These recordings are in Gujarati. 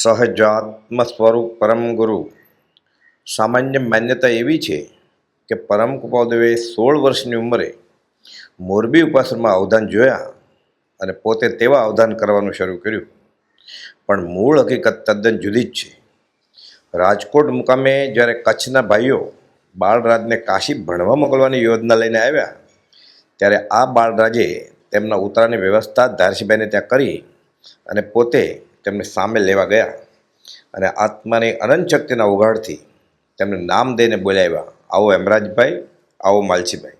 સહજાત્મ સ્વરૂપ પરમ ગુરુ. સામાન્ય માન્યતા એવી છે કે પરમ કૃપાદેવે સોળ વર્ષની ઉંમરે મોરબી ઉપાસનમાં અવધાન જોયા અને પોતે તેવા અવધાન કરવાનું શરૂ કર્યું. પણ મૂળ હકીકત તદ્દન જુદી જ છે. રાજકોટ મુકામે જ્યારે કચ્છના ભાઈઓ બાળરાજને કાશી ભણવા મોકલવાની યોજના લઈને આવ્યા, ત્યારે આ બાળરાજે તેમના ઉતારાની વ્યવસ્થા ધારસીભાઈને ત્યાં કરી અને પોતે તેમને સામે લેવા ગયા અને આત્માની અનંત શક્તિના ઉઘાડથી તેમને નામ દઈને બોલાવ્યા, આવો એમરાજભાઈ આવો માલસીભાઈ.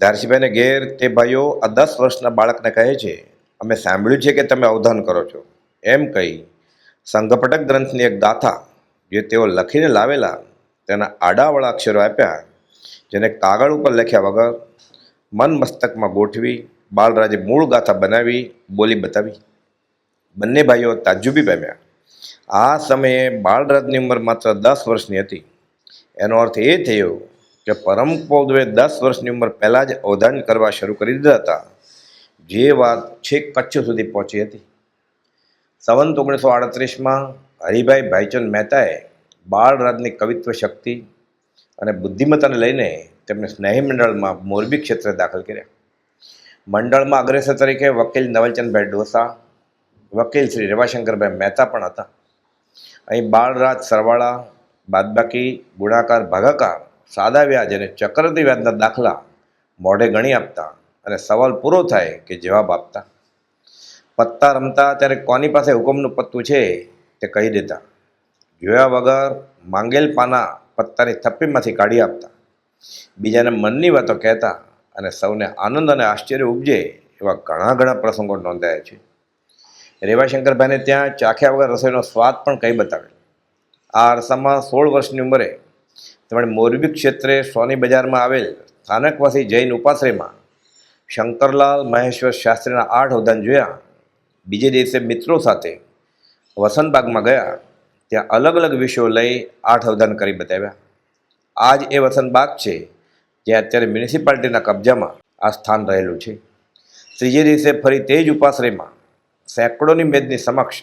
ધારસીભાઈને ઘેર તે ભાઈઓ આ દસ વર્ષના બાળકને કહે છે, અમે સાંભળ્યું છે કે તમે અવધાન કરો છો. એમ કહી સંઘપટક ગ્રંથની એક ગાથા જે તેઓ લખીને લાવેલા તેના આડાવાળા અક્ષરો આપ્યા, જેને કાગળ ઉપર લખ્યા વગર મન મસ્તકમાં ગોઠવી બાળરાજે મૂળ ગાથા બનાવી બોલી બતાવી. બંને ભાઈઓ તાજુબી પામ્યા. આ સમયે બાળરાજની ઉંમર માત્ર દસ વર્ષની હતી. એનો અર્થ એ થયો કે પરમ પૌદવે દસ વર્ષની ઉંમર પહેલાં જ અવધાન કરવા શરૂ કરી દીધા હતા. જે વાત છેક કચ્છ સુધી પહોંચી હતી. સંવંત ઓગણીસો આડત્રીસમાં હરિભાઈ ભાઈચંદ મહેતાએ બાળરાજની કવિત્વ શક્તિ અને બુદ્ધિમત્તાને લઈને તેમને સ્નેહી મંડળમાં મોરબી ક્ષેત્રે દાખલ કર્યા. મંડળમાં અગ્રેસર તરીકે વકીલ નવલચંદભાઈ ડોસા વકીલ શ્રી રેવાશંકરભાઈ મહેતા પણ હતા. અહીં બાળરાજ સરવાળા, બાદબાકી, ગુણાકાર ભાગાકાર, સાદા વ્યાજ અને ચક્રવર્તી વ્યાજના દાખલા મોઢે ગણી આપતા અને સવાલ પૂરો થાય કે જવાબ આપતા. પત્તા રમતા ત્યારે કોની પાસે હુકમનું પત્તું છે તે કહી દેતા. જોયા વગર માંગેલ પાના પત્તાની થપ્પીમાંથી કાઢી આપતા. બીજાને મનની વાતો કહેતા અને સૌને આનંદ અને આશ્ચર્ય ઉપજે એવા ઘણા ઘણા પ્રસંગો નોંધાયા છે. રેવાશંકરભાઈને ત્યાં ચાખ્યા વગર રસોઈનો સ્વાદ પણ કંઈ બતાવેલ આ અરસામાં સોળ વર્ષની ઉંમરે તેમણે મોરબી ક્ષેત્રે સોની બજારમાં આવેલ સ્થાનકવાસી જૈન ઉપાશ્રયમાં શંકરલાલ મહેશ્વર શાસ્ત્રીના આઠ ઉદાન જોયા. બીજે દિવસે મિત્રો સાથે વસંતબાગમાં ગયા. ત્યાં અલગ અલગ વિષયો લઈ આઠ અવધાન કરી બતાવ્યા. આ જ એ વસંતબાગ છે જ્યાં અત્યારે મ્યુનિસિપાલિટીના કબજામાં આ સ્થાન રહેલું છે. ત્રીજે દિવસે ફરી તે જ ઉપાશ્રયમાં સેંકડોની મેદની સમક્ષ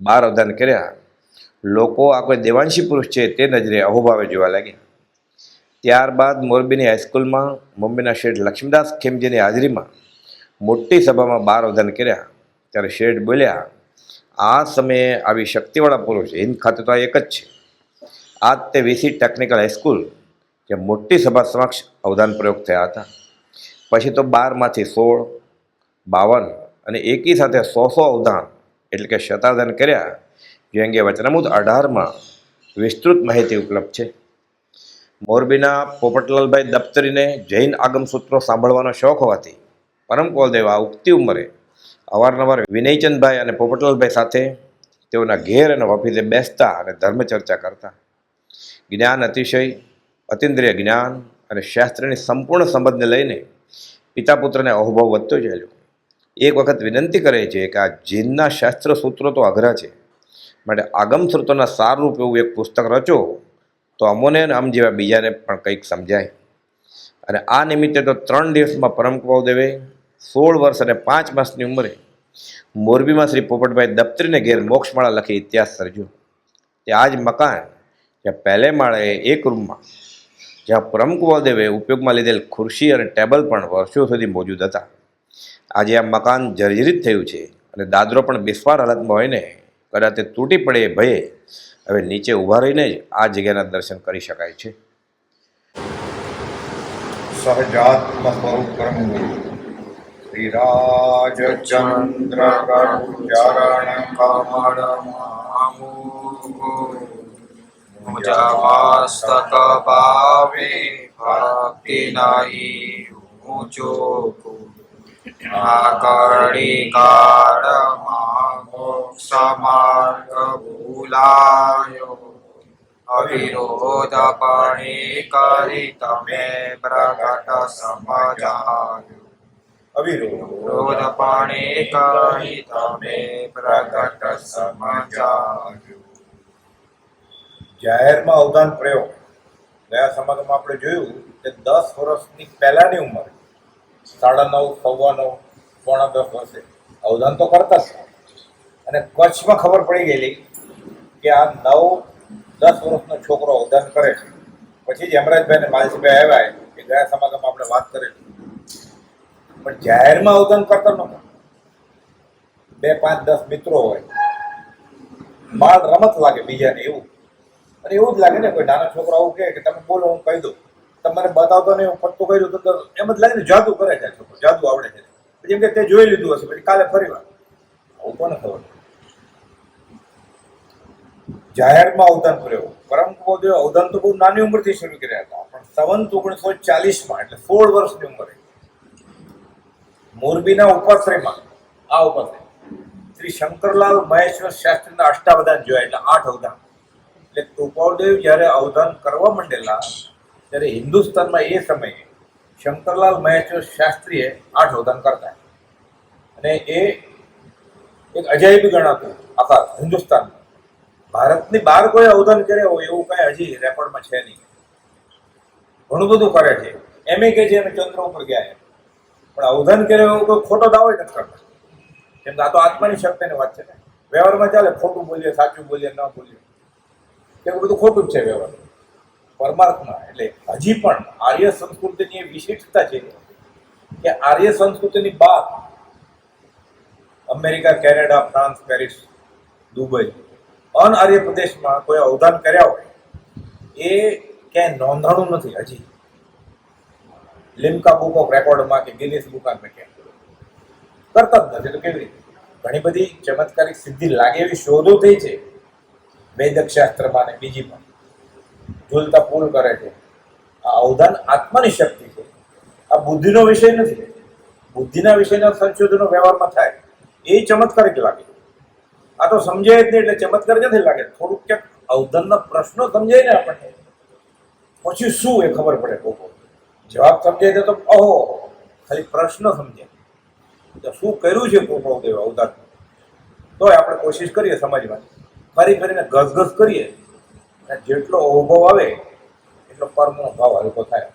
બાર અવધાન કર્યા. લોકો આ કોઈ દેવાંશી પુરુષ છે તે નજરે અહોભાવે જોવા લાગ્યા. ત્યારબાદ મોરબીની હાઈસ્કૂલમાં મુંબઈના શેઠ લક્ષ્મીદાસ ખેમજીની હાજરીમાં મોટી સભામાં બાર અવધાન કર્યા. ત્યારે શેઠ બોલ્યા, આ સમયે આવી શક્તિવાળા પુરુષ હિન્દ ખાતે તો આ એક જ છે. આ તે વીસી ટેકનિકલ હાઈસ્કૂલ, જે મોટી સભા સમક્ષ અવધાન પ્રયોગ થયા હતા. પછી તો બારમાંથી સોળ, બાવન અને એકી સાથે સો સો અવધાન, એટલે કે શતાધાન કર્યા, જે અંગે વચનામૃત અઢારમાં વિસ્તૃત માહિતી ઉપલબ્ધ છે. મોરબીના પોપટલાલભાઈ દફતરીને જૈન આગમ સૂત્રો સાંભળવાનો શોખ હોવાથી પરમ કોલદેવ આ ઉગતી ઉંમરે અવારનવાર વિનયચંદભાઈ અને પોપટલાલભાઈ સાથે તેઓના ઘેર અને ઓફિસે બેસતા અને ધર્મ ચર્ચા કરતા. જ્ઞાન અતિશય, અતિન્દ્રિય જ્ઞાન અને શાસ્ત્રની સંપૂર્ણ સંબંધને લઈને પિતા પુત્રને અહોભાવ વધતો ચાલ્યો. એક વખત વિનંતી કરે છે કે આ જીનના શાસ્ત્ર સૂત્રો તો અઘરા છે, માટે આગમ સૂત્રોના સારરૂપ એવું એક પુસ્તક રચો, તો અમોને આમ જેવા બીજાને પણ કંઈક સમજાય. અને આ નિમિત્તે તો ત્રણ દિવસમાં પરમ દેવે સોળ વર્ષ અને પાંચ માસની ઉંમરે મોરબીમાં શ્રી પોપટભાઈ દફતરીને ઘેર મોક્ષમાળા લખી ઇતિહાસ સર્જ્યો. તે આ જ મકાન જ્યાં પહેલે માળે એક રૂમમાં, જ્યાં પરમ દેવે ઉપયોગમાં લીધેલ ખુરશી અને ટેબલ પણ વર્ષો સુધી મોજૂદ હતા. આજે આ મકાન જર્જરિત થયું છે અને દાદરો પણ બેસવાર હાલતમાં હોય ને, કદાચ તે તૂટી પડે એ ભયે હવે નીચે ઊભા રહીને જ આ જગ્યાના દર્શન કરી શકાય છે. સહજાત્મ સ્વરૂપ પરમ ગુરુ શ્રીરાજ ચંદ્ર ચરણ કમળ મુજમસ્તક ભાવે ભક્તિ નહીં ઊંચો આકળી કાળમાં મોક્ષ માર્ગ ભૂલાયો અવિરોધ કરી તમે પ્રગટ સમજાયો અવિરોધપણે કરી તમે પ્રગટ સમજાયો જાહેરમાં અવદાન પ્રયોગ. ગયા સમાગમમાં આપણે જોયું કે દસ વર્ષની પહેલાની ઉંમરે સાડા નવ, સવા નવ, પોણા દસ વર્ષે અવધાન તો કરતા જ અને કચ્છમાં ખબર પડી ગયેલી કે આ નવ, દસ વર્ષનો છોકરો અવધાન કરે છે. પછી જ હેમરાજભાઈ ને માલસીભાઈ આવ્યા કે ગયા સમાગમમાં આપણે વાત કરેલી. પણ જાહેરમાં અવધાન કરતા નહોતા. બે, પાંચ, દસ મિત્રો હોય. બાળ રમત લાગે બીજાને એવું. અને એવું જ લાગે ને કોઈ નાનો છોકરો આવું કે તમે બોલો, હું કહી દઉં. તમારે બતાવતો નહીં, હું ફરતું કર્યું તો એમ જ લાગે જાદુ કરે છે છોકરો જાદુ આવડે છે. પછી કે તે જોઈ લીધું હશે, પછી કાલે ફરી વાર. આવું કોને ખબર? જાહેરમાં અવદાન કર્યો પરમ કુબોદેવ અવદાન તો બહુ નાની ઉંમરથી શરૂ કર્યા હતા, પણ સંવંત ઓગણીસો ચાલીસમાં, એટલે સોળ વર્ષની ઉંમરે. મોરબીના ઉપાશ્રયમાં, આ ઉપાશ્રય. શ્રી શંકરલાલ મહેશ્વર શાસ્ત્રીના અષ્ટાવધાન જોયા, એટલે આઠ અવધાન. એટલે કૃપાદેવ જ્યારે અવધાન કરવા માંડેલા ત્યારે હિન્દુસ્તાનમાં એ સમયે શંકરલાલ મહેશ્વર શાસ્ત્રીએ આઠ અવધાન કરતા. અને એ એક અજાયબી ગણાતું આખા હિન્દુસ્તાનમાં ભારતની બહાર કોઈ અવધાન કર્યા હોય એવું કઈ હજી રેકોર્ડમાં છે નહીં. ઘણું બધું કરે છે. એમ કે છે, અમે ચંદ્ર ઉપર ગયા પણ અવધાન કર્યો એવું કોઈ ખોટો દાવો નથી કરતા. કેમ કે આ તો આત્માની શક્તિની વાત છે ને. વ્યવહારમાં ચાલે, ખોટું બોલીએ, સાચું બોલીએ, ન બોલીએ. એવું બધું ખોટું જ છે વ્યવહાર પરમાર્થમાં, એટલે હજી પણ આર્ય સંસ્કૃતિની વિશિષ્ટતા છે કે આર્ય સંસ્કૃતિની બાદ America, Canada, France, Paris, Dubai અન આર્ય પ્રદેશમાં કોઈ અવધાન કર્યા હોય, એ ક્યાંય નોંધાણું નથી હજી. લિમ્કા બુક ઓફ રેકોર્ડમાં કે ગિનિસ બુકમાં ક્યાંય. કરતા જ નથી, તો કેવી રીતે? ઘણી બધી ચમત્કારિક સિદ્ધિ લાગે એવી શોધો થઈ છે. વૈદક શાસ્ત્રમાં અને બીજી પણ ઝૂલતા પુલ કરે છે. આ અવધાન આત્માની શક્તિ છે. આ બુદ્ધિનો વિષય નથી. બુદ્ધિના વિષયના સંશોધનો વ્યવહારમાં થાય. એ ચમત્કારિક લાગે. આ તો સમજાય જ નહીં એટલે ચમત્કાર નથી લાગે. થોડુંક ક્યાંક અવધાનના પ્રશ્નો સમજાય ને આપણને. પછી શું એ ખબર પડે લોકો જવાબ સમજાય તો અહો, ખાલી પ્રશ્ન સમજાય. તો શું કર્યું છે ગોપાળદેવ અવધાન? તોય આપણે કોશિશ કરીએ સમજવાની ફરી ફરીને ઘસઘસ કરીએ. જેટલો અવભવ આવે, એટલો કર્મનો ભાવ હલકો થાય.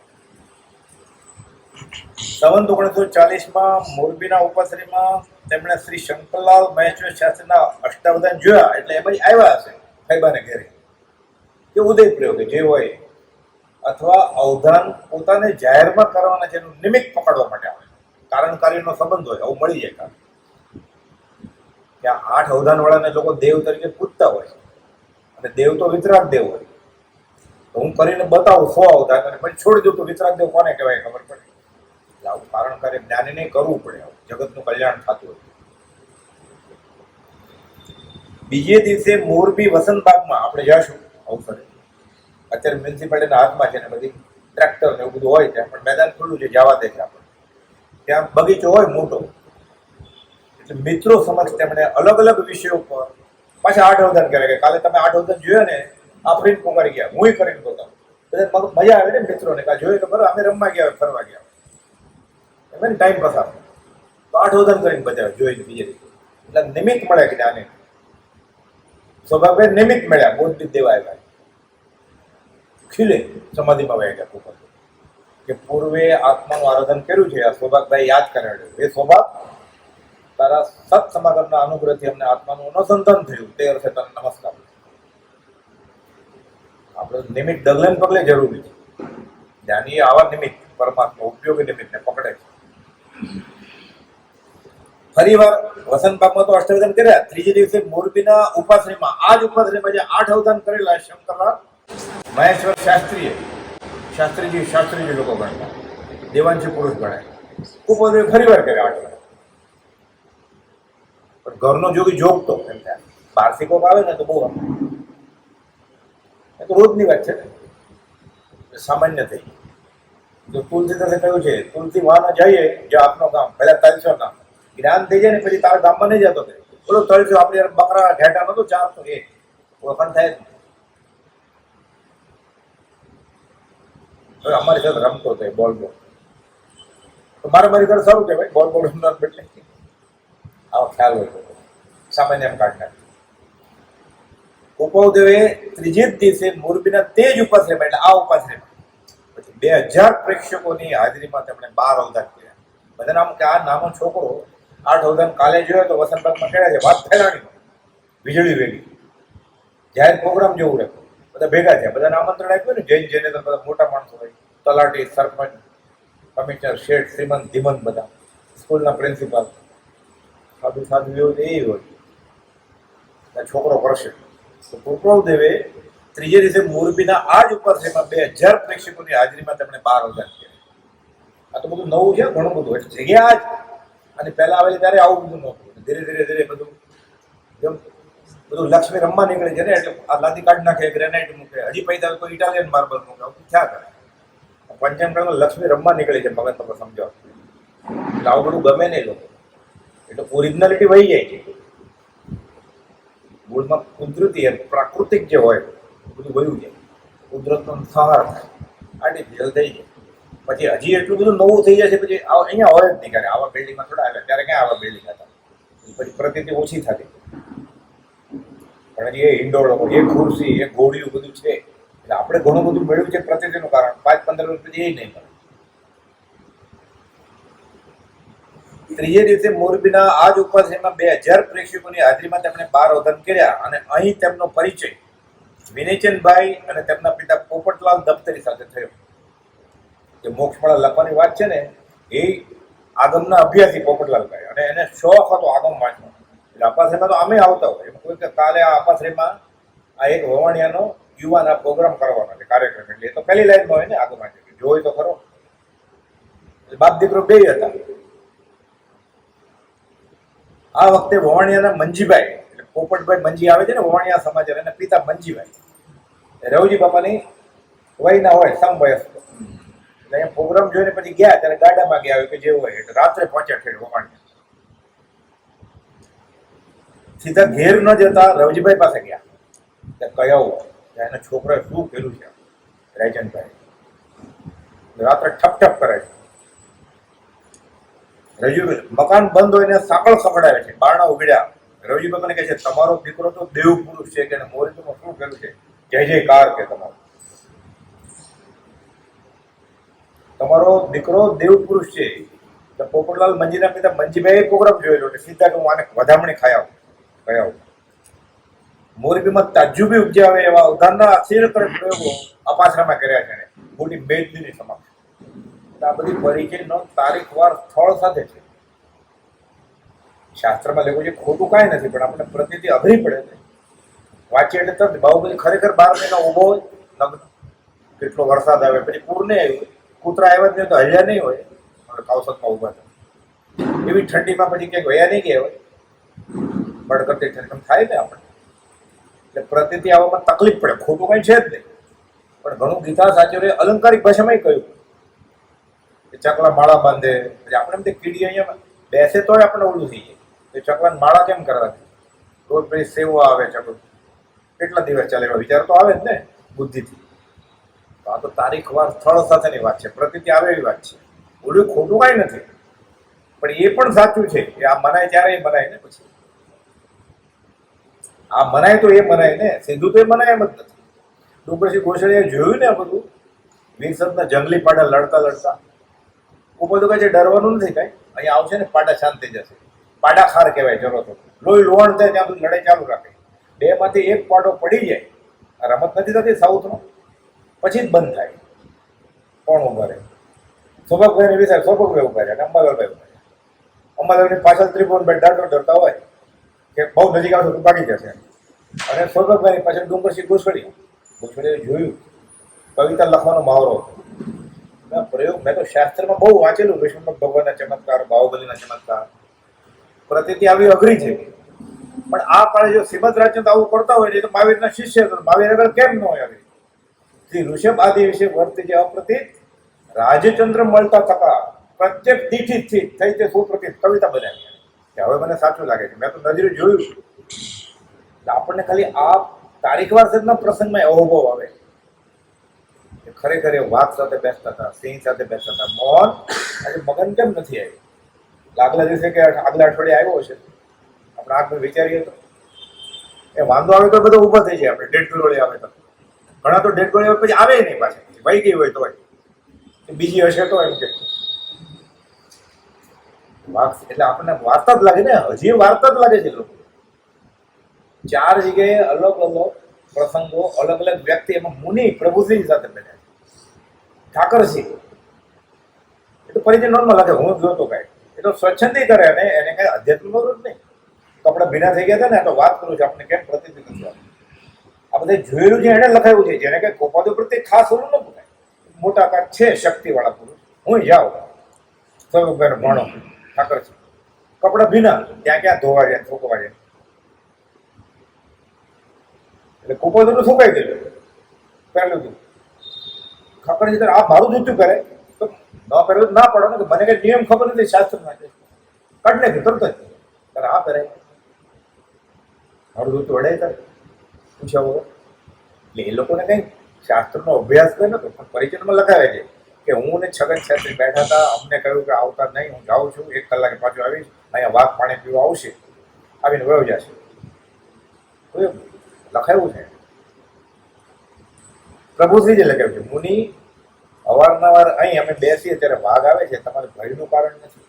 સંવંત ઓગણીસો ચાલીસમાં મોરબીના ઉપાશ્રીમાં તેમણે શ્રી શંકરલાલ મહેશ્વર શાસ્ત્રીના અષ્ટાવધાન જોયા એટલે એ ભાઈ આવ્યા હશે ફૈબાને ઘેરે. કે ઉદય પ્રયોગ જે હોય, અથવા અવધાન પોતાને જાહેરમાં કરવાના જેનું નિમિત્ત પકડવા માટે આવે. કારણ કાર્યનો સંબંધ હોય, આવું મળી જાય. કારણ કે આઠ અવધાન વાળાને લોકો દેવ તરીકે પૂજતા હોય. અને દેવ તો વિતરાગ દેવ હોય. હું કરીને બતાવું સો આવતા અને પછી છોડી દઉં તો વિતરાગ દેવ કોને કહેવાય ખબર પડે? એટલે આવું કારણ કાર્ય જ્ઞાનીને કરવું પડે આવું. જગતનું કલ્યાણ થતું હોય. બીજે દિવસે મોરબી વસંતબાગમાં આપણે જઈશું અવસરે. અત્યારે મ્યુનિસિપાલિટીના હાથમાં છે ને બધી ટ્રેક્ટર ને એવું બધું હોય ત્યાં, પણ મેદાન ખુલ્લું છે, જવા દે છે આપણે. ત્યાં બગીચો હોય મોટો. એટલે મિત્રો સમક્ષ તેમણે અલગ અલગ વિષયો પર પાછા આઠ અવધાન કરે કે કાલે તમે આઠ અવધાન જોયા ને પ્રિન્ટ પોકારી ગયા. હું કરીને પોતા મજા આવે ને મિત્રોને કાં જોયું તો બરાબર અમે રમવા ગયા ફરવા ગયા એમ ટાઈમ પસાર તો આઠ અવધાન કરીને બધા જોઈને બીજે. એટલે નિમિત્ત મળે જ્ઞાને. સ્વભાવે નિમિત્ત મળ્યા બોધ દેવા આવ્યા. ખીલે સમાધિમાં વહી ગયા કુકર કે પૂર્વે આત્માનું આરાધન કર્યું છે, આ સ્વભાગભાઈ યાદ કરાવ્યું એ સૌભાગ તારા સત સમાગમના અનુગ્રહથી અમને આત્માનું અનુસંધાન થયું. તે અર્થે તને નમસ્કાર. આપણે નિમિત્ત ડગલે પગલે જરૂરી છે. જ્ઞાની આવા નિમિત્ત, પરમાત્મા ઉપયોગી નિમિત્તને પકડે છે. ફરીવાર વસંતબાગમાં તો અષ્ટવધન કર્યા. ત્રીજે દિવસે મોરબીના ઉપાસનીમાં આ જ ઉપાસનીમાં જે આઠ અવધાન કરેલા શંકરલાલ મહેશ્વર શાસ્ત્રીએ, શાસ્ત્રીજી શાસ્ત્રીજી લોકો ગણતા દેવાંશી પુરુષ ગણાય. ફરી ફરીવાર કર્યા આઠ વાર પણ ઘરનો જોગી જોગતો એમ થાય. બહારથી કોક આવે ને તો બહુ. એ તો રોજની વાત છે ને. સામાન્ય થઈ જો તુલસી તુલસીદાસે કહ્યું છે, તુલસી વાના જઈએ, જે આપનો ગામ. પહેલા તલસો ગામ જ્ઞાન થઈ જાય ને પછી તારા ગામમાં નહીં જતો બોલો તલસો આપણે બકરા ઘેટા નતો ચાલતો એ ઓળખાણ થાય. હવે અમારી સાથે રમતો હતો બોલ બોલ. તો મારે મારી ઘર સારું કહેવાય, બોલ બોલ એટલે. આવો ખ્યાલ હોય તો. સામાન્ય એમ કાઢ નાખે ઉપવદેવે ત્રીજે દિવસે મોરબીના તે જ ઉપાશ્રયમાં, એટલે આ ઉપાશ્રયમાં. પછી બે હજાર પ્રેક્ષકોની હાજરીમાં તેમણે બાર અવધાન કર્યા. બધા નામ કે આ નાનો છોકરો આઠ અવધાન કાલે જોયો તો વસંતબાગમાં કર્યા છે. વાત ફેલાણી વીજળી વેલી. જાહેર પ્રોગ્રામ જેવું રાખ્યું બધા ભેગા થયા. બધાને આમંત્રણ આપ્યું ને, જૈન જૈને તો બધા મોટા માણસો હોય. તલાટી, સરપંચ, કમિશનર, શેઠ, શ્રીમંત, ધીમંત બધા. સ્કૂલના પ્રિન્સિપાલ. સાધુ સાધુ એવું એ હોય છોકરો કરશે. તો કૃપાલ દેવે ત્રીજે દિવસે મોરબીના આ જ ઉપર છે બે હજાર પ્રેક્ષકોની હાજરીમાં તેમણે બાર હજાર આ તો બધું નવું છે, ઘણું બધું. એટલે જગ્યા જ. અને પહેલા આવેલી ત્યારે આવું બધું નહોતું. ધીરે ધીરે ધીરે બધું, જેમ બધું લક્ષ્મી રમવા નીકળે છે ને, એટલે આ લાદી કાઢ નાખે ગ્રેનાઇટ મૂકે. હજી પૈસા કોઈ ઇટાલિયન માર્બલ મૂકે. આવું ક્યાં કરે? કણમાં લક્ષ્મી રમવા નીકળી છે મગન તમે સમજાવો એટલે આવું બધું ગમે નહીં લોકો. એટલે ઓરિજિનાલિટી વહી જાય છે. મૂળમાં કુદરતી એમ પ્રાકૃતિક જે હોય, બધું વયું જાય. કુદરતનો સહાર થાય આર્ટિફિશિયલ થઈ જાય. પછી હજી એટલું બધું નવું થઈ છે પછી અહીંયા હોય જ નહીં કરે આવા બિલ્ડિંગમાં થોડા આવ્યા, ત્યારે ક્યાં આવા બિલ્ડિંગ હતા? પછી પ્રતિતિ ઓછી થતી. પણ હજી એ હિંડોળો એ ખુરશી, એ ઘોડિયું બધું છે. એટલે આપણે ઘણું બધું મેળવ્યું છે પ્રતિતિનું કારણ. પાંચ પંદર વર્ષ પછી એ નહીં મળે. ત્રીજે દિવસે મોરબીના આ જ ઉપાશ્રયમાં બે હજાર પ્રેક્ષકોની હાજરીમાં તેમણે બાર અવધાન કર્યા અને અહીં તેમનો પરિચય વિનેચનભાઈ અને તેમના પિતા પોપટલાલ દફતરી સાથે થયો. જે મોક્ષમાળા લખવાની વાત છે ને, એ આગમના અભ્યાસી પોપટલાલભાઈ. અને એને શોખ હતો આગમ વાંચવાનો. એટલે અપાશ્રેમાં તો અમે આવતા હોય. એમ કોઈ કે કાલે આ અપાશ્રેમાં આ એક વવાણિયાનો યુવાના પ્રોગ્રામ કરવાનો છે, કાર્યક્રમ. એટલે એ તો પહેલી લાઈનમાં હોય ને આગમ વાંચે જોઈ તો ખરો. બાપ દીકરો બે હતા. આ વખતે વવાણિયાના મંજીભાઈ, એટલે પોપટભાઈ મંજી આવે છે ને, વવાણિયા સમાજ એના પિતા મંજીભાઈ. રવજી બાપાની વયના હોય સમવયસ્ક એટલે અહીંયા પ્રોગ્રામ જોઈને પછી ગયા, ત્યારે ગાડામાં ગયા, કે જે હોય. એટલે રાત્રે પહોંચ્યા ઠેઠ વવાણિયા. સીધા ઘેર ન જતા રવજીભાઈ પાસે ગયા. કે કયો? એના છોકરાએ શું કર્યું છે? રાયચંદભાઈ. રાત્રે ઠપ ઠપ કરે છે. રજુભાઈ મકાન બંધ હોય ને સાંકળ સકડાવે છે, બારણા ઉગડ્યા રવજીભાઈ મને કહે છે, તમારો દીકરો તો દેવ પુરુષ છે. કે મોરી તો શું કર્યું છે? જય જયકાર કે તમારો. તમારો દીકરો દેવ પુરુષ છે. તો પોપટલાલ મંજીના પિતા મંજીભાઈ પ્રોગ્રામ જોયેલો એટલે સીધા કે હું આને વધામણી ખાયા આવું મોરબીમાં તાજુબી ઉપજાવે એવા ઉદાહરણના આશ્ચર્યકર પ્રયોગો અપાસરામાં કર્યા છે. મોટી મેદની સમક્ષ આ બધી પરિચયનો તારીખવાર સ્થળ સાથે છે. શાસ્ત્રમાં લખ્યું છે, ખોટું કાંઈ નથી, પણ આપણને પ્રતિથી અઘરી પડે છે. વાંચીએ એટલે તરત બાહુબલી ખરેખર બાર મહિના ઊભો હોય, લગ્ન, કેટલો વરસાદ આવે, પછી પૂર નહીં આવ્યું કૂતરા આવ્યા જ નહીં તો હલ્યા નહીં હોય આપણે કાવસતમાં ઊભા થાય એવી ઠંડીમાં પછી ક્યાંક વયા નહીં ગયા હોય બળકતી ઠંડી થાય ને આપણે. એટલે પ્રતિથી આવવામાં તકલીફ પડે, ખોટું કંઈ છે જ નહીં. પણ ઘણું ગીતા સાચું અલંકારિક ભાષામાં કહ્યું. ચકલા માળા બાંધે. પછી આપણે એમ તે કીડી અહીંયા બેસે તોય આપણે ઓલું થઈ જાય. તો ચકલાને માળા કેમ કરવાની રોજ પછી સેવો આવે ચકલો. કેટલા દિવસ ચાલે એવા વિચાર તો આવે જ ને બુદ્ધિથી. તો આ તો તારીખવાર સ્થળ સાથેની વાત છે. પ્રતિથી આવે એવી વાત છે. ઓલું ખોટું કાંઈ નથી. પણ એ પણ સાચું છે કે આ મનાય ત્યારે એ મનાય ને પછી. આ મનાય તો એ મનાય ને. સીધું તો એ મનાય એમ જ નથી. ડુંગરસિંહ ગોસળીએ જોયું ને આ બધું? વીરસદના જંગલી પાડા લડતા લડતા. ઉપર તો કહે છે, ડરવાનું નથી કાંઈ. અહીંયા આવશે ને પાડા શાંત થઈ જશે. પાડા ખાર કહેવાય જરો તો લોહી લોહણ થાય ત્યાં સુધી લડાઈ ચાલુ રાખે. બેમાંથી એક પાડો પડી જાય. રમત નથી થતી સાઉથનો. પછી જ બંધ થાય. કોણ ઊભા રહે? સૌભાગભાઈને વિચાર સૌભાગભાઈ ઊભા રહ્યા અંબાલાલભાઈ ઊભા રહ્યા. અંબાલાલની પાછળ ત્રિભુવનભાઈ ડરતો ડરતા હોય કે બહુ નજીક આવશે તો પાકી જશે. અને સૌભાગભાઈની પાછળ ડુંગરસિંહ ગોસડી ગોસડીએ જોયું. કવિતા લખવાનો મહાવરો હતો. પ્રયોગ મેં તો શાસ્ત્રમાં બહુ વાંચેલું વિષ્ણુ ભગવાનના ચમત્કાર, બાહુબલીના ચમત્કાર. પ્રતિથી આવી અઘરી છે. પણ આ કાળે જો શ્રીમદ રાજચંદ આવું કરતા હોય તો મહાવીરના શિષ્ય હતો મહાવીર આગળ કેમ ન હોય આવી? શ્રી ઋષભ આદિ વિશે વર્તે જે અપ્રતિત. રાજચંદ્ર મળતા થતા પ્રત્યેક દીઠી થી થઈ તે સુપ્રતિત કવિતા બનાવી કે હવે મને સાચું લાગે છે. મેં તો નજરે જોયું એટલે આપણને ખાલી આ તારીખવાર સદના પ્રસંગમાં એવો અનુભવ આવે. કે ખરેખર એ વાઘ સાથે બેસતા હતા, સિંહ સાથે બેસતા હતા. મોહન આજે મગન કેમ નથી આવ્યું? આગલા દિવસે કે આગલા અઠવાડિયે આવ્યો હશે? આપણે આગળ વિચારીએ તો. એ વાંધો આવે તો બધો ઊભા થઈ જાય આપણે ડેડ ગોળી આવે તો. ઘણા તો ડેડ ગોળી પછી આવે નહીં પછી. વહી ગઈ હોય તો બીજી હશે તો એમ કે. વાઘ એટલે આપણને વાર્તા જ લાગે ને, હજી વાર્તા જ લાગે છે લોકો. ચાર જગ્યાએ અલગ અલગ પ્રસંગો અલગ અલગ વ્યક્તિ એમાં મુનિ પ્રભુજી સાથે બેઠા ઠાકરસિંહ એ તો પરિચય નોર્મલ લાગે, હું જોતો કાંઈ. એ તો સ્વચ્છંદી કરે અને એને કાંઈ અધ્યાત્મ જ નહીં. કપડા ભીના થઈ ગયા હતા ને તો વાત કરું છું આપણે કેમ પ્રતિનિધિ નથી આવતું. આ બધે જોયેલું છે એને લખાયું છે, જેને કે કોપાદો પ્રત્યે ખાસ ઓલું નતું કાંઈ મોટા છે શક્તિવાળા પુરુષ. હું જાઉં સૌ ભણો. ઠાકરસિંહ કપડા ભીના. ત્યાં ક્યાં ધોવા જાય, થોકવા જાય. એટલે કુપોદનું સુકાઈ ગયેલું પહેલું હતું ખબર છે આ મારું જૂતું પહેરે તો ન પહેરવું ના પડે ને મને કઈ નિયમ ખબર નથી શાસ્ત્રમાં છે કાઢ નાખ્યું તરત જ. ત્યારે આ પહેરે મારું જૂતું વડાય તારે. પૂછ્યા વગર એટલે એ લોકોને કંઈ શાસ્ત્રનો અભ્યાસ કર્યો નતો પણ પરિચયમાં લખાવે છે કે હું ને છગન છત્રી બેઠા હતા, અમને કહ્યું કે આવતા નહીં, હું જાઉં છું, એક કલાકે પાછું આવીશ, અહીંયા વાઘ પાણી પીવા આવશે. આવીને વયો જશે. લખાયું છે. પ્રભુશ્રીજી લખ્યું છે, મુનિ, અવારનવાર અહીં અમે બેસીએ ત્યારે વાઘ આવે છે, તમારે ભયનું કારણ નથી.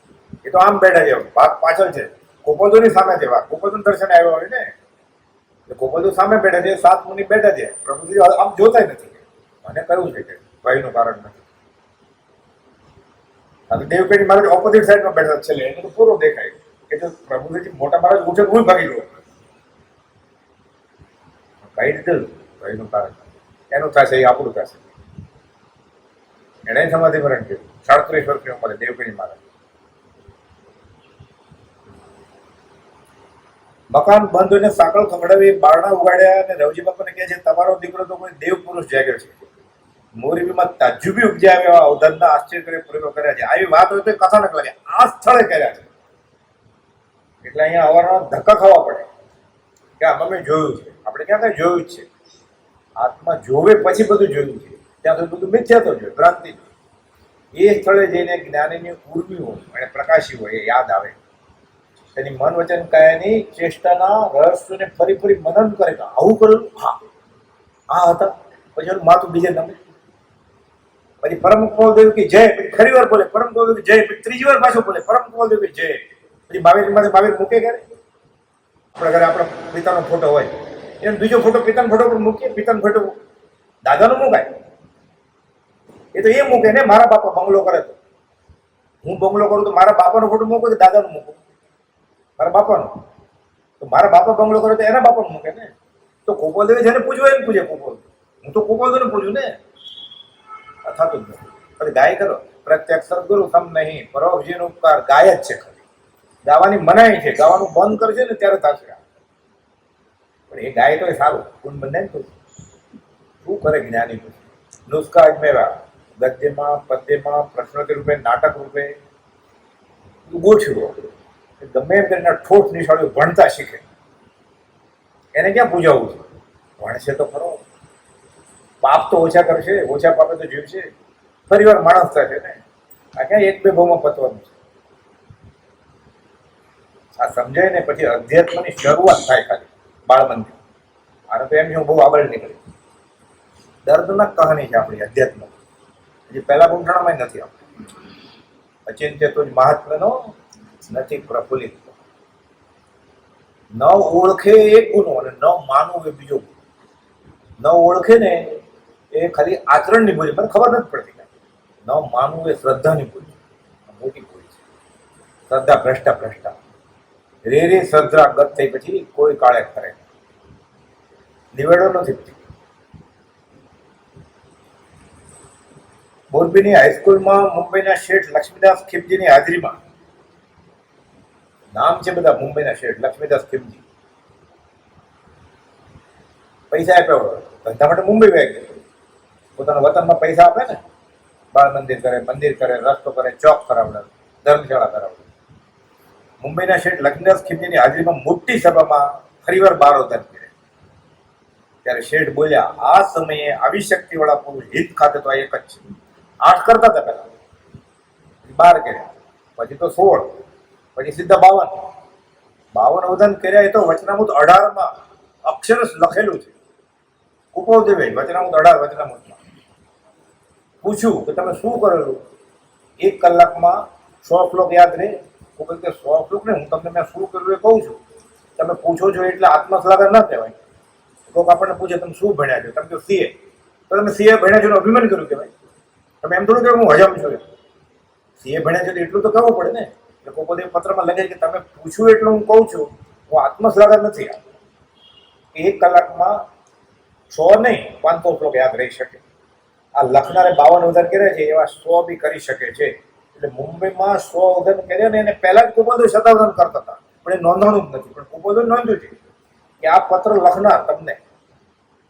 એ તો આમ બેઠા છે, વાઘ પાછળ છે. કોપોદોની સામે છે, વાઘ. કોપોદોનું દર્શન આવ્યો હોય ને? એટલે કોપોદો સામે બેઠા છે, સાત મુનિ બેઠા છે. પ્રભુજી આમ જોતા નથી. મને કહ્યું છે કે ભયનું કારણ નથી. દેવપેટી મહારાજ ઓપોઝિટ સાઈડમાં બેઠા છે. એને તો પૂરો દેખાય. જો પ્રભુજી મોટા મહારાજ ઉઠે, હું ભાગી ગયો. રીતે ભયનું કારણ એનું થશે એ આપણું થશે એણે સમાધિ મરણ કર્યું સાડત્રીસ વર્ષની ઉંમરે દેવપેટી મહારાજ મકાન બંધ હોઈને સાંકળ ખવડાવી બારણા ઉગાડ્યા અને રવજી બાપાને કહે છે, તમારો દીકરો તો કોઈ દેવ પુરુષ જાગ્યો છે. મોરબીમાં તાજુબી આવે એવા અવધાનના આશ્ચર્ય પ્રયોગો કર્યા છે. આવી વાત હોય તો કથા નક લાગે આ સ્થળે કર્યા છે. એટલે અહીંયા અવારનવાર ધક્કા ખાવા પડે. કે આમાં મેં જોયું છે. આપણે ક્યાં કાંઈ જોયું જ છે? આત્મા જોવે પછી બધું જોયું છે. ત્યાં સુધી બધું મિથ્યા તો જોયું, ભ્રાંતિ એ સ્થળે જઈને જ્ઞાનીની ઉર્મી હોય અને પ્રકાશી હોય એ યાદ આવે. તેની મન વચન કાયાની ચેષ્ટાના રહસ્યોને ફરી ફરી મનન કરે કે આવું કરેલું હા, આ હતા. પછી એનું માથું બીજે નમે. પછી પરમ કુલદેવ કે જય, પછી વાર બોલે, પરમ કુલદેવ કે જય ત્રીજી વાર પાછો બોલે, પરમ કુલદેવ કે જય. પછી બાવીરમાંથી બાવીર મૂકે ક્યારે? આપણા ઘરે આપણા પિતાનો ફોટો હોય. એનો બીજો ફોટો પિતાનો ફોટો પણ મૂકીએ, પિતાનો ફોટો દાદાનો મૂકાય. એ તો એ મૂકે ને મારા બાપા બંગલો કરે તો. હું બંગલો કરું તો મારા બાપાનો ફોટો મૂકો કે દાદાનો મૂકું? મારા બાપાનો? તો મારા બાપા બંગલો કરે તો એના બાપાનો મૂકે ને? તો ગોપાલદેવે જેને પૂછવું એમ પૂછે ગોપાલ. હું તો ગોપાલદેવને પૂછું ને? થતું જ નથી. પછી ગાય કરો. પ્રત્યક્ષ સદગુરુ સમ નહીં. પરોપજીનો ઉપકાર ગાય જ છે ખાલી. ગાવાની મનાઈ છે. ગાવાનું બંધ કરશે ને ત્યારે થશે. પણ એ ગાય તો એ સારું. ગુણ બંધાય ને તો શું કરે જ્ઞાની નુસ્ખા અજમેરા. ગદ્યમાં, પદ્યમાં પ્રશ્નોત્તરી રૂપે, નાટક રૂપે. ગોઠવ્યો ગમે એમ કરીને ઠોઠ નિશાળ્યું ભણતા શીખે. એને ક્યાં પૂજાવું છે? ભણશે તો ખરો. પાપ તો ઓછા કરશે. ઓછા પાપે તો જીવશે. ફરી વાર માણસ થશે ને. આ ક્યાં એક બે ભાવમાં પતવાનું છે? આ સમજાય ને પછી અધ્યાત્મની શરૂઆત થાય ખાલી બાળ મંદિર તો એમ છે બહુ આગળ નીકળી દર્દનાક કહાની છે આપણી અધ્યાત્મ હજી પહેલા ગુંઠાણામાં નથી આપણે અચિંત્ય તો જ મહાત્મનો નથી પ્રફુલ્લિત. ન ઓળખે એક ગુનો અને ન માનવું એ બીજો ગુનો. ન ઓળખે ને એ ખાલી આચરણની ભૂલ મને ખબર નથી પડતી ન માનવું એ શ્રદ્ધાની ભૂલ મોટી ભૂલી છે. શ્રદ્ધા ભ્રષ્ટા ભ્રષ્ટા. રે રે શ્રદ્ધા ગત થઈ પછી કોઈ કાળે ખરે નિવેડો નથી મોરબીની હાઈસ્કૂલમાં મુંબઈના શેઠ લક્ષ્મીદાસ ખીમજીની હાજરીમાં નામ છે બધા મુંબઈના શેઠ લક્ષ્મીદાસ ખીમજી. પૈસા આપ્યા ધંધા માટે મુંબઈ વ્યાગ પોતાના વતનમાં પૈસા આપે ને. બાળ મંદિર કરે મંદિર કરે, રસ્તો કરે, ચોક કરાવડે ધર્મશાળા કરાવડાવે મુંબઈના શેઠ લક્ષ્મીદાસ ખીમજીની હાજરીમાં મોટી સભામાં ફરીવાર બારોદાન કર્યા. ત્યારે શેઠ બોલ્યા, આ સમયે આવી શક્તિવાળા પુરુષ હિત ખાતે તો આ એક જ છે. આઠ કરતા હતા પહેલા. બાર કર્યા. પછી તો સોળ. પછી સીધા બાવન. બાવન અવધાન કર્યા એ તો વચનામૃત અઢારમાં અક્ષર લખેલું છે. કુપોદેવે વચનામૃત અઢાર વચનામૃતમાં પૂછ્યું કે તમે શું કરેલું? એક કલાકમાં સો શ્લોક યાદ રહે? કુપોદ કે સો શું ને હું તમને મેં શું કર્યું એ કહું છું. તમે પૂછો છો એટલે આત્મશ્લાઘન ન કહેવાય. કોઈક આપણને પૂછે, તમે શું ભણ્યા છો? તમે કહો, સીએ. તો તમે સીએ ભણ્યા છો અભિમાન કર્યું કહેવાય? તમે એમ થોડું કે હું હજામ છું. સીએ ભણ્યા છો એટલું તો કહેવું પડે ને. એટલે કોઈ પોતે પત્રમાં લખે કે, તમે પૂછ્યું એટલું હું કહું છું. હું આત્મશ્લાઘા નથી એક કલાકમાં સો નહીં, પાંચસો શ્લોક યાદ રહી શકે. આ લખનારે બાવન હજાર કરે છે, એવા સો બી કરી શકે છે. એટલે મુંબઈમાં સો અવધાન કર્યા ને એને પહેલા જ કુપોદો શતાવધાન કરતા હતા. પણ એ નોંધાણું જ નથી. પણ કુપોદો નોંધ્યું છે કે આ પત્ર લખનાર તમને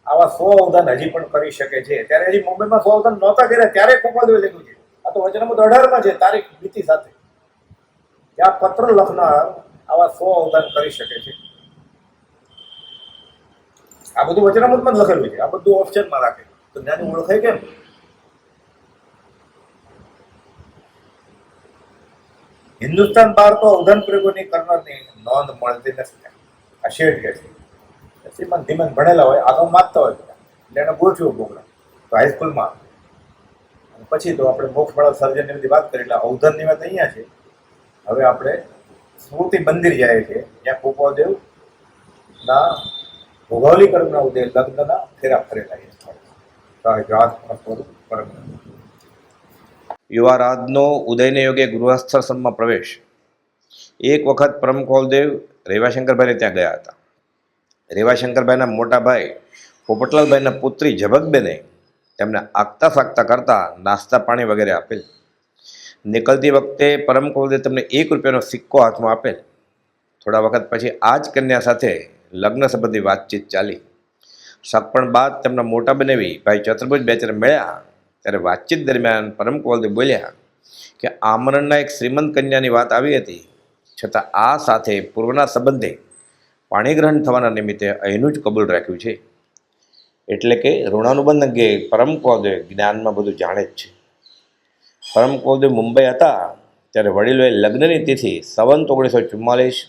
આવા સો અવધાન હજી પણ કરી શકે છે. ત્યારે હજી મુંબઈમાં સો અવધાન નહોતા કર્યા, ત્યારે કુપોદો લખ્યું છે. આ તો વચનામૃત અઢારમાં છે, તારીખ બીતી સાથે. કે આ પત્ર લખનાર આવા સો અવધાન કરી શકે છે. આ બધું વચનામૃતમાં જ લખેલું છે. આ બધું ઓપ્શનમાં રાખે. તો જ્ઞાની ઓળખાય કેમ? હિન્દુસ્તાન બહાર તો અવધાન પ્રયોગોની કરનારની નોંધ મળતી નથી આ શેઠ છે. શ્રીમંત ધીમંત ભણેલા હોય આગળ માગતા હોય એટલે એને ગોઠવ્યો પ્રોગ્રામ તો હાઈસ્કૂલમાં પછી તો આપણે મોક્ષ મળે સર્જનની બધી વાત કરી, એટલે અવધનની વાત અહીંયા છે. હવે આપણે સ્મૃતિ મંદિર જાય છે, જ્યાં કુપાદેવ ના ભૌગોલિક કર્મના ઉદય લગ્નના ફેરા ફરેલા એ સ્થળ જાત સ્વરૂપ યુવારાજનો ઉદયને યોગે ગૃહસ્થાશ્રમમાં પ્રવેશ. એક વખત પરમ કૌલદેવ રેવાશંકરભાઈને ત્યાં ગયા હતા. રેવાશંકરભાઈના મોટા ભાઈ પોપટલાલભાઈના પુત્રી ઝબકબેને તેમને આગતા સાગતા કરતા નાસ્તા પાણી વગેરે આપેલ. નીકળતી વખતે પરમ કૌલદેવ તમને એક રૂપિયાનો સિક્કો હાથમાં આપેલ. થોડા વખત પછી આ જ કન્યા સાથે લગ્ન સંબંધી વાતચીત ચાલી. સગપણ બાદ તેમના મોટા બનેવી ભાઈ ચતુર્ભુજ બેચર મળ્યા ત્યારે વાતચીત દરમિયાન પરમ કૌલદેવ બોલ્યા કે આમરણના એક શ્રીમંત કન્યાની વાત આવી હતી. છતાં આ સાથે પૂર્વના સંબંધે પાણીગ્રહણ થવાના નિમિત્તે અહીંનું જ કબૂલ રાખ્યું છે. એટલે કે ઋણાનુબંધ અંગે પરમ કૌલદેવ જ્ઞાનમાં બધું જાણે જ છે. પરમ કૌલદેવ મુંબઈ હતા ત્યારે વડીલોએ લગ્નની તિથિ સવંત ઓગણીસો ચુમ્માલીસ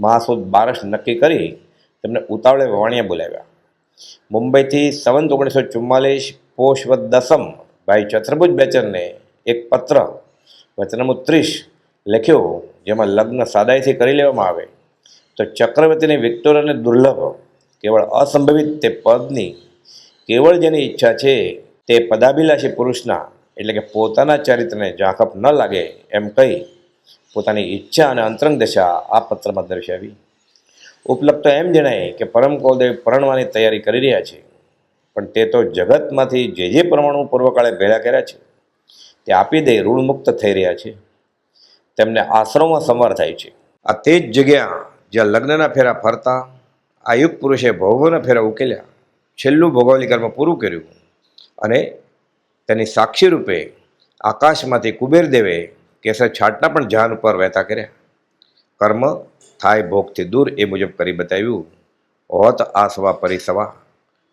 મહાસુદ બારસ નક્કી કરી તેમને ઉતાવળે વાણિયા બોલાવ્યા. મુંબઈથી સવંત ઓગણીસો ચુમ્માલીસ પોષવદ દસમ ભાઈ ચત્રભુજ બેચરને એક પત્ર વચનામું ત્રીસ લખ્યો, જેમાં લગ્ન સાદાઈથી કરી લેવામાં આવે. તો ચક્રવર્તીની વિક્ટોરિયાને દુર્લભ કેવળ અસંભવિત તે પદની કેવળ જેની ઈચ્છા છે તે પદાભિલાષી પુરુષના, એટલે કે પોતાના ચરિત્રને ઝાંખપ ન લાગે એમ કહી પોતાની ઈચ્છા અને અંતરંગ દશા આ પત્રમાં દર્શાવી. ઉપલબ્ધ એમ જણાય કે પરમ કૌલદેવ પરણવાની તૈયારી કરી રહ્યા છે. પણ તે તો જગતમાંથી જે જે પરમાણુ પૂર્વકાળે ભેળા કર્યા છે, તે આપી દઈ ઋણમુક્ત થઈ રહ્યા છે. તેમને આશ્રમમાં સંવાર થાય છે. આ તે જ જગ્યા જ્યાં લગ્નના ફેરા ફરતા, આ યુગ પુરુષે ભવોના ફેરા ઉકેલ્યા. છેલ્લું ભોગવલી કર્મ પૂરું કર્યું અને તેની સાક્ષી રૂપે આકાશમાંથી કુબેર દેવે કેસર છાટના પણ જહાન ઉપર વહેતા કર્યા. કર્મ થાય ભોગથી દૂર એ મુજબ કરી બતાવ્યું. હોત આ સવા પરિસવા